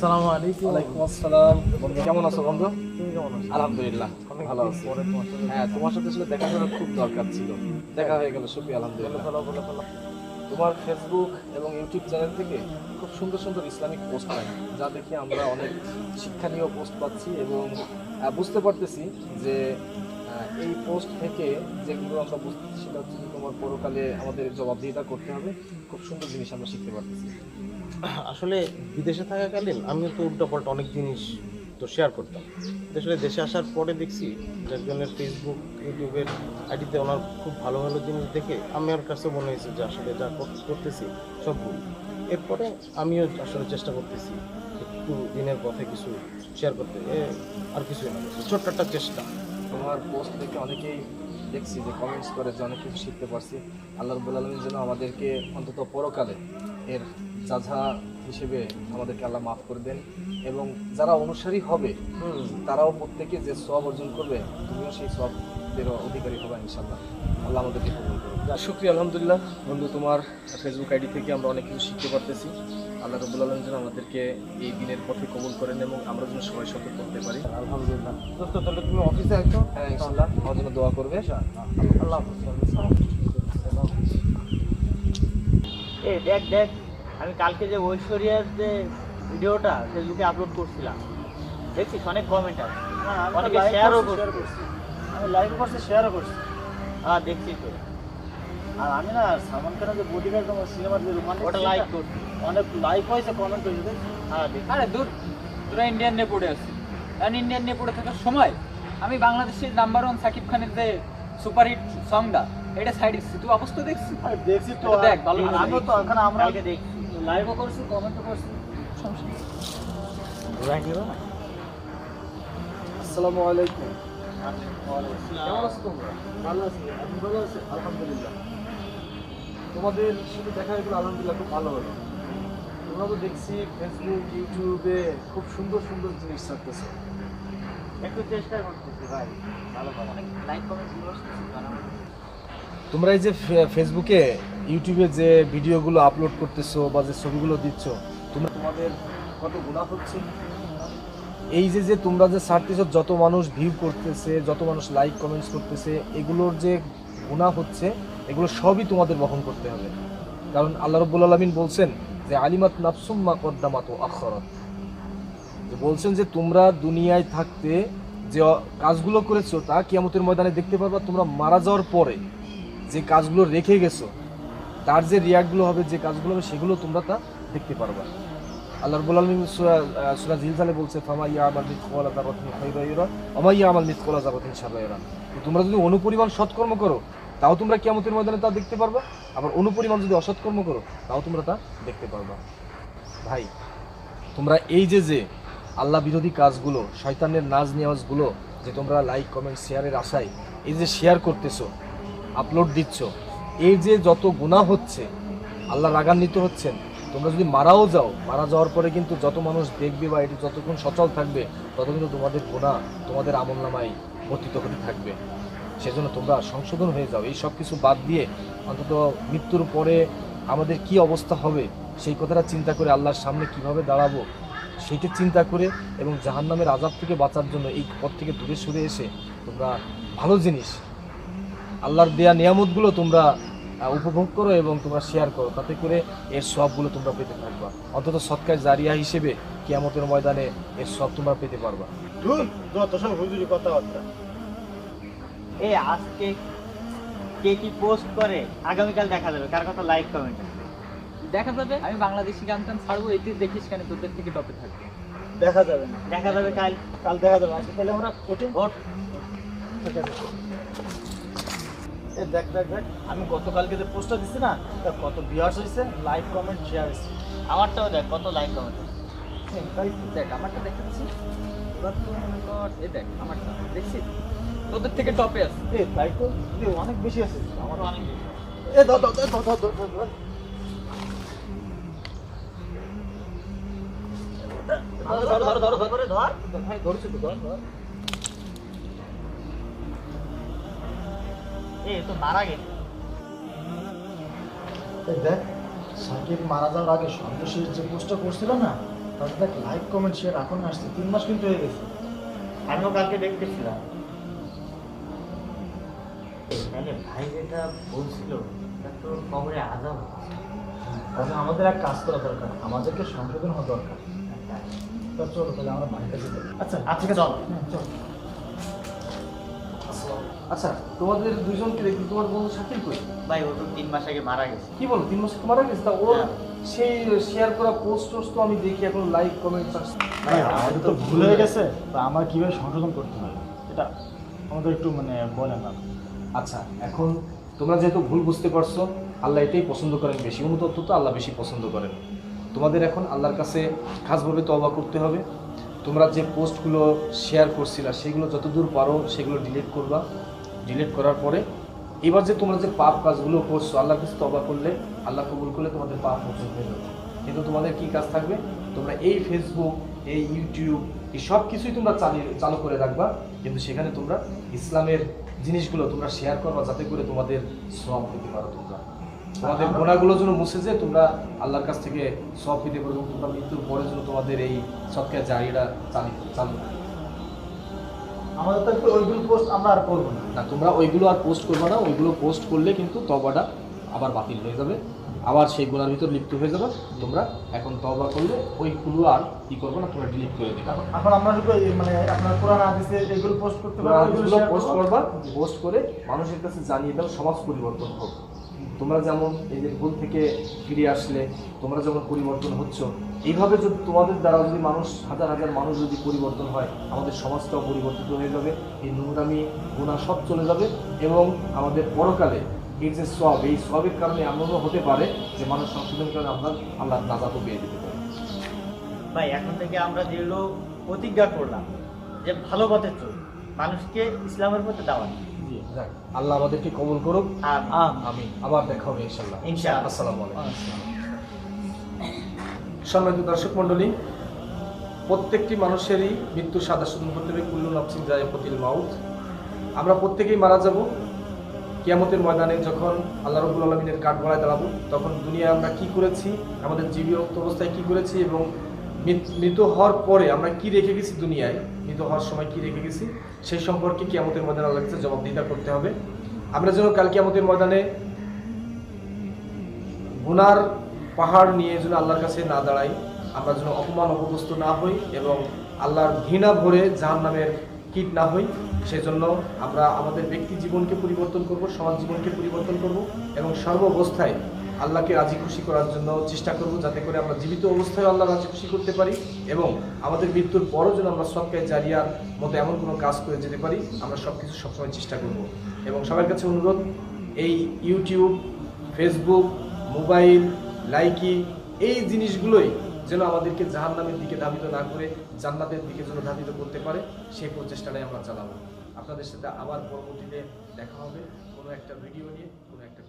আসসালামু আলাইকুম। ওয়ালাইকুম আসসালাম। কেমন আছো বন্ধু? তুমি কেমন আছো? আলহামদুলিল্লাহ ভালো আছি। হ্যাঁ তোমার সাথে আসলে দেখা করার খুব দরকার ছিল। দেখা হয়ে গেল সুপি আলহামদুলিল্লাহ। বলো বলো। বলো তোমার ফেসবুক এবং ইউটিউব চ্যানেল থেকে খুব সুন্দর সুন্দর ইসলামিক পোস্ট পাই যা দেখে আমরা অনেক শিক্ষণীয় পোস্ট পাচ্ছি এবং বুঝতে পারতেছি যে এই পোস্ট থেকে যেগুলো আমরা বুঝতেছি সেটা হচ্ছে তোমার পরকালে আমাদের জবাবদিহিতা করতে হবে। খুব সুন্দর জিনিস আমরা শিখতে পারতেছি। আসলে বিদেশে থাকাকালীন আমিও তো উল্টো পাল্টা অনেক জিনিস তো শেয়ার করতাম। আসলে দেশে আসার পরে দেখছি একজনের ফেসবুক ইউটিউবের আইডিতে ওনার খুব ভালো ভালো জিনিস দেখে আমি আমার কাছে মনে হয়েছে যে আসলে যা কর- করতেছি সব ভুল। এরপরে আমিও আসলে চেষ্টা করতেছি একটু দিনের পথে কিছু শেয়ার করতে। আর কিছুই না, ছোট্ট একটা চেষ্টা। তোমার পোস্ট দেখে অনেকেই দেখছি যে কমেন্টস করে যে অনেক কিছু শিখতে পারছি। আল্লাহ রব্বুল আলমীর জন্য আমাদেরকে অন্তত পরকালে এর যাঝা হিসেবে আমাদেরকে আল্লাহ মাফ করে দেন এবং যারা অনুসারী হবে তারাও প্রত্যেকে যে সব অর্জন করবে তুমিও সেই সবের অধিকারী হবে ইনশাল্লাহ আল্লাহ আমাদেরকে কবুল করুন শুক্রিয়া আলহামদুলিল্লাহ। বন্ধু তোমার ফেসবুক আইডি থেকে আমরা অনেক কিছু শিখতে পারতেছি। আল্লাহ রব্বুল আলম যেন আমাদেরকে এই দিনের পথে কবুল করেন এবং আমরা যেন সবাই সতর্ক করতে পারি। আলহামদুলিল্লাহ। দোস্ত তাহলে তুমি অফিসে আসো হ্যাঁ ইনশাল্লাহ আমার জন্য দোয়া করবে। আল্লাহ এ দেখ দেখ আমি কালকে যে ঐশ্বরিয়ার যে ভিডিওটা ফেসবুকে আপলোড করছিলাম দেখছিস? অনেক কমেন্ট আছে। অনেকে শেয়ারও করছে আমি লাইভ করছি শেয়ারও করছি। হ্যাঁ দেখছি তো। আর আমি না সালমান খানের যে বডিগার্ড তোমার সিনেমার যে রোমান্টিক ওটা লাইক করছি। অনেক লাইক হয়েছে কমেন্ট হয়েছে হ্যাঁ আরে দূর তোরা ইন্ডিয়ান নিয়ে পড়ে আসছিস কারণ ইন্ডিয়ান নিয়ে পড়ে থাকার সময় আমি বাংলাদেশের নাম্বার ওয়ান সাকিব খানের যে সুপারহিট সংটা এটা সাইড দিচ্ছি তুই অবস্থা দেখছিস। দেখছি তো। দেখ, ভালো আমিও তো ওখানে আমরা কালকে দেখছি। লাইভও করছি কমেন্টও করছি। আসসালামু আলাইকুম। কেমন আছো তোমরা? ভালো আছি আপনি ভালো আছেন আলহামদুলিল্লাহ। তোমাদের সাথে দেখা হয়ে গেলো আলহামদুলিল্লাহ খুব ভালো হলো তোমরা তো দেখছি ফেসবুক ইউটিউবে খুব সুন্দর সুন্দর জিনিস ছাড়তেছো। একটু চেষ্টা করতেছি ভাই ভালো ভালো অনেক লাইক কমেন্ট তোমরা এই যে ফেসবুকে ইউটিউবে যে ভিডিওগুলো আপলোড করতেছো বা যে ছবিগুলো দিচ্ছ তোমরা তোমাদের কত গুণা হচ্ছে? এই যে যে তোমরা যে ছাড়তেছো যত মানুষ ভিউ করতেছে যত মানুষ লাইক কমেন্টস করতেছে এগুলোর যে গুণা হচ্ছে এগুলো সবই তোমাদের বহন করতে হবে। কারণ আল্লাহ রব্বুল আলমিন বলছেন যে, আলিমাত নাফসুম্মা কদ্দামাত আখরত। বলছেন যে, তোমরা দুনিয়ায় থাকতে যে কাজগুলো করেছ তা কিয়ামতের ময়দানে দেখতে পারবা, তোমরা মারা যাওয়ার পরে যে কাজগুলো রেখে গেছো, তার যে রিয়াক্টগুলো হবে, যে কাজগুলো হবে, সেগুলো তোমরা তা দেখতে পারবা। আল্লাহ রব্বুল আলমিন সুরা সুরা জিলজালে বলছে, ফামা ইয়া আমাল মিথকলা জারাতিন খাইরাইরা আমা ইয়া আমাল মিথকলা শাররাইরা তো তোমরা যদি অনুপরিমাণ সৎকর্ম করো তাও তোমরা কিয়ামতের ময়দানে তা দেখতে পারবা। আবার অনুপরিমাণ যদি অসৎকর্ম করো, তাও তোমরা তা দেখতে পারবা। ভাই, তোমরা এই যে যে আল্লাহ বিরোধী কাজগুলো, শয়তানের নাজ নেওয়াজগুলো যে তোমরা লাইক কমেন্ট শেয়ারের আশায় এই যে শেয়ার করতেছো আপলোড দিচ্ছ, এই যে যত গুণা হচ্ছে, আল্লাহ রাগান্বিত হচ্ছেন, তোমরা যদি মারাও যাও, মারা যাওয়ার পরে কিন্তু যত মানুষ দেখবে বা এটি যতক্ষণ সচল থাকবে তত কিন্তু তোমাদের গুণা তোমাদের আমল নামায় বর্তিত হতে থাকবে। সেজন্য তোমরা সংশোধন হয়ে যাও। এই সব কিছু বাদ দিয়ে অন্তত মৃত্যুর পরে আমাদের কি অবস্থা হবে, সেই কথাটা চিন্তা করে আল্লাহর সামনে কীভাবে দাঁড়াবো, সেইটা চিন্তা করে এবং জাহান্নামের আজাব থেকে বাঁচার জন্য এই পথ থেকে দূরে সরে এসে তোমরা ভালো জিনিস, আল্লাহর দেয়া নিয়ামতগুলো তোমরা উপভোগ করো এবং তোমরা শেয়ার করো। তাতে করে এর সবগুলো তোমরা পেতে থাকবা। অন্তত সৎকার জারিয়া হিসেবে কেয়ামতের ময়দানে এর সব তোমরা পেতে পারবা। এ আজকে কে কি পোস্ট করে আগামীকাল দেখা যাবে। কার কথা লাইক কমেন্ট দেখা যাবে। আমি বাংলাদেশি গান টান ছাড়বো এতে দেখিস কেন তোদের থেকে টপে থাকবে। দেখা যাবে না। দেখা যাবে কাল। কাল দেখা যাবে। আজকে তাহলে আমরা ওঠি ভোট এ দেখ দেখ দেখ আমি গতকালকে যে পোস্টটা দিচ্ছি না তা কত ভিউয়ার্স হয়েছে লাইক কমেন্ট শেয়ার হয়েছে আমারটাও দেখ কত লাইক কমেন্ট দেখ আমারটা দেখাচ্ছি এবার তো মনে কর এ দেখ আমারটা। দেখছিস? ওদের থেকে টপে আছে। তো অনেক বেশি আছে। আমার অনেক এ দাও দাও দাও দাও দাও দেখ মারা যাওয়ার আগে যে পোস্টটা করছিল না দেখ লাইক কমেন্ট এখন আসছে। তিন মাস কিন্তু হয়ে গেছে। আমিও কালকে দেখতেছিলাম। তাহলে ভাই যেটা বলছিল এটা তো খবরে আজাব তাহলে আমাদের এক কাজ করা দরকার আমাদেরকে সংশোধন হওয়া দরকার। তো চলো তাহলে আমরা বাড়িতে যেতে আচ্ছা আচ্ছা চল। হ্যাঁ, চল। আচ্ছা তোমাদের দুজনকে দেখি তোমার বন্ধু শাকিল কই? ভাই ও তো তিন মাস আগে মারা গেছে। কি বলো তিন মাস আগে মারা গেছে? তা ওর হ্যাঁ। সেই শেয়ার করা পোস্ট টোস্ট তো আমি দেখি এখন লাইক কমেন্ট ভাই আমাদের তো ভুল হয়ে গেছে তো আমার কীভাবে সংশোধন করতে হবে এটা আমাদের একটু মানে বলেন না। আচ্ছা এখন তোমরা যেহেতু ভুল বুঝতে পারছ, আল্লাহ এটাই পছন্দ করেন বেশি। অনুতত্ত্ব তো আল্লাহ বেশি পছন্দ করেন। তোমাদের এখন আল্লাহর কাছে খাসভাবে তওবা করতে হবে। তোমরা যে পোস্টগুলো শেয়ার করছিলা, সেগুলো যতদূর পারো সেগুলো ডিলিট করবা। ডিলিট করার পরে এবার যে তোমরা যে পাপ কাজগুলো করছ, আল্লাহর কাছে তবা করলে আল্লাহ কবুল করলে তোমাদের পাপ মোচন হয়ে যাবে। কিন্তু তোমাদের কি কাজ থাকবে? তোমরা এই ফেসবুক এই ইউটিউব এই সব কিছুই তোমরা চালিয়ে, চালু করে রাখবা। কিন্তু সেখানে তোমরা ইসলামের জিনিসগুলো তোমরা শেয়ার করবা যাতে করে তোমাদের সব পেতে পারো তোমরা। তোমাদের গোনাগুলো যেন মুছে যে তোমরা আল্লাহর কাছ থেকে সব পেতে পারো এবং তোমরা মৃত্যুর পরে যেন তোমাদের এই সৎকা জারিটা চালি চালু। আমাদের তো ওইগুলো পোস্ট আমরা আর করব না। না তোমরা ওইগুলো আর পোস্ট করবে না ওইগুলো পোস্ট করলে কিন্তু তবাটা আবার বাতিল হয়ে যাবে। আবার সেই গুণার ভিতর লিপ্ত হয়ে যাবে তোমরা এখন তবা করলে ওইগুলো আর কি করবে না তোমরা ডিলিট করে দেবে এখন আমরা মানে আপনার কোরআন হাদিসে এগুলো পোস্ট করতে পারব পোস্ট করব। করবা পোস্ট করে মানুষের কাছে জানিয়ে দাও সমাজ পরিবর্তন হোক তোমরা যেমন এই যে ভুল থেকে ফিরে আসলে তোমরা যেমন পরিবর্তন হচ্ছ এইভাবে যদি তোমাদের দ্বারা যদি মানুষ হাজার হাজার মানুষ যদি পরিবর্তন হয় আমাদের সমাজটাও পরিবর্তিত হয়ে যাবে এই নোংরামি গুণা সব চলে যাবে এবং আমাদের পরকালে এই যে সব এই সবের কারণে এমনও হতে পারে যে মানুষ সংশোধন কারণে আপনার আল্লাহ নাজাতও পেয়ে যেতে পারে। ভাই এখন থেকে আমরা যেগুলো প্রতিজ্ঞা করলাম যে ভালো পথে চল মানুষকে ইসলামের পথে দেওয়া জি যাক আল্লাহ আমাদেরকে কবল করুক। আমি আবার দেখা হবে ইনশাল্লাহ ইনশাআল্লাহ। আসসালামু আলাইকুম। সম্মানিত দর্শক মণ্ডলী প্রত্যেকটি মানুষেরই মৃত্যু সাদা শুধু হতে হবে কুল্লু নফসিন যায় পতিল মাউত। আমরা প্রত্যেকেই মারা যাব। কিয়ামতের ময়দানে যখন আল্লাহ রবুল আলমিনের কাঠ গড়ায় দাঁড়াবো, তখন দুনিয়ায় আমরা কি করেছি? আমাদের জীবিত অবস্থায় কি করেছি এবং মৃত হওয়ার পরে আমরা কি রেখে গেছি দুনিয়ায়? মৃত হওয়ার সময় কি রেখে গেছি? সেই সম্পর্কে কিয়ামতের ময়দানে আল্লাহ কাছে জবাবদিহিতা করতে হবে। আমরা যেন কাল কিয়ামতের ময়দানে গুনার পাহাড় নিয়ে যেন আল্লাহর কাছে না দাঁড়াই, আমরা যেন অপমান, অপদস্থ না হই এবং আল্লাহর ঘৃণা ভরে জাহান নামের কীট না হই, সেজন্য আমরা আমাদের ব্যক্তি জীবনকে পরিবর্তন করব, সমাজ জীবনকে পরিবর্তন করব এবং সর্বাবস্থায় আল্লাহকে রাজি খুশি করার জন্য চেষ্টা করব যাতে করে আমরা জীবিত অবস্থায় আল্লাহ রাজি খুশি করতে পারি এবং আমাদের মৃত্যুর পরও যেন আমরা সবকায় জারিয়ার মতো এমন কোনো কাজ করে যেতে পারি, আমরা সব কিছু সবসময় চেষ্টা করব। এবং সবার কাছে অনুরোধ, এই ইউটিউব ফেসবুক মোবাইল, লাইকি, এই জিনিসগুলোই যেন আমাদেরকে জাহান নামের দিকে ধাবিত না করে জান্নাতের দিকে যেন ধাবিত করতে পারে, সেই প্রচেষ্টাটাই আমরা চালাবো। আপনাদের সাথে আবার পরবর্তীতে দেখা হবে কোনো একটা ভিডিও নিয়ে, কোনো একটা